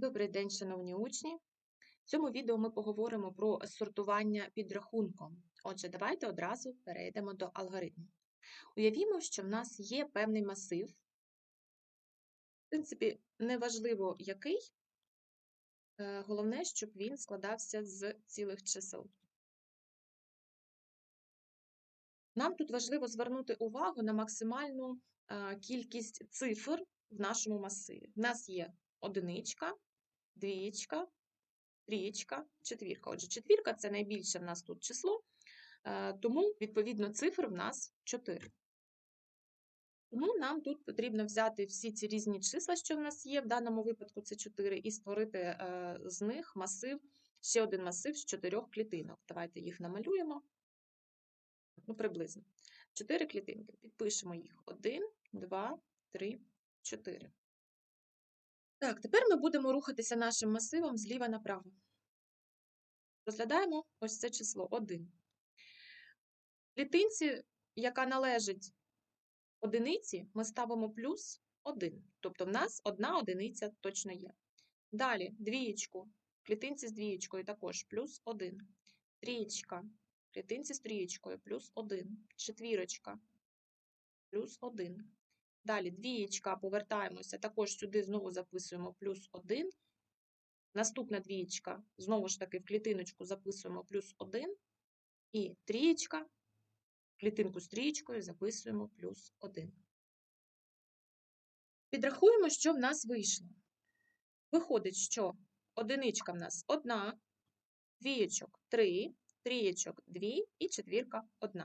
Добрий день, шановні учні! В цьому відео ми поговоримо про сортування підрахунком. Отже, давайте одразу перейдемо до алгоритму. Уявімо, що в нас є певний масив. В принципі, неважливо який, е, головне, щоб він складався з цілих чисел. Нам тут важливо звернути увагу на максимальну е, кількість цифр в нашому масиві. В нас є одиничка, двієчка, трієчка, четвірка. Отже, четвірка це найбільше в нас тут число, е, тому, відповідно, цифр в нас 4. Тому нам тут потрібно взяти всі ці різні числа, що в нас є, в даному випадку це 4, і створити е, з них масив, ще один масив з чотирьох клітинок. Давайте їх намалюємо. Ну, приблизно. Чотири клітинки. Підпишемо їх. 1, 2, 3, 4. Так, тепер ми будемо рухатися нашим масивом зліва направо. Розглядаємо ось це число 1. Клітинці, яка належить одиниці, ми ставимо плюс 1. Тобто в нас одна одиниця точно є. Далі двієчку, клітинці з двієчкою також плюс 1. Трієчка, клітинці з трієчкою плюс 1. Четвірочка, плюс 1. Далі двієчка, повертаємося, також сюди знову записуємо плюс 1. Наступна двієчка, знову ж таки, в клітиночку записуємо плюс 1. І трієчка, клітинку з трієчкою записуємо плюс 1. Підрахуємо, що в нас вийшло. Виходить, що одиничка в нас 1, двієчок 3, трієчок 2 і четвірка 1.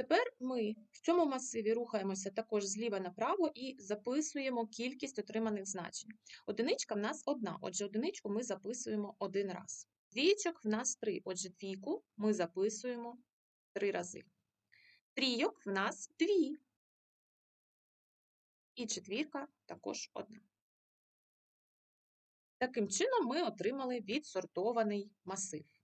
Тепер ми в цьому масиві рухаємося також зліва направо і записуємо кількість отриманих значень. Одиничка в нас одна, отже, одиничку ми записуємо один раз. Двічок в нас три, отже, двійку ми записуємо три рази. Трійок в нас дві. І четвірка також одна. Таким чином ми отримали відсортований масив.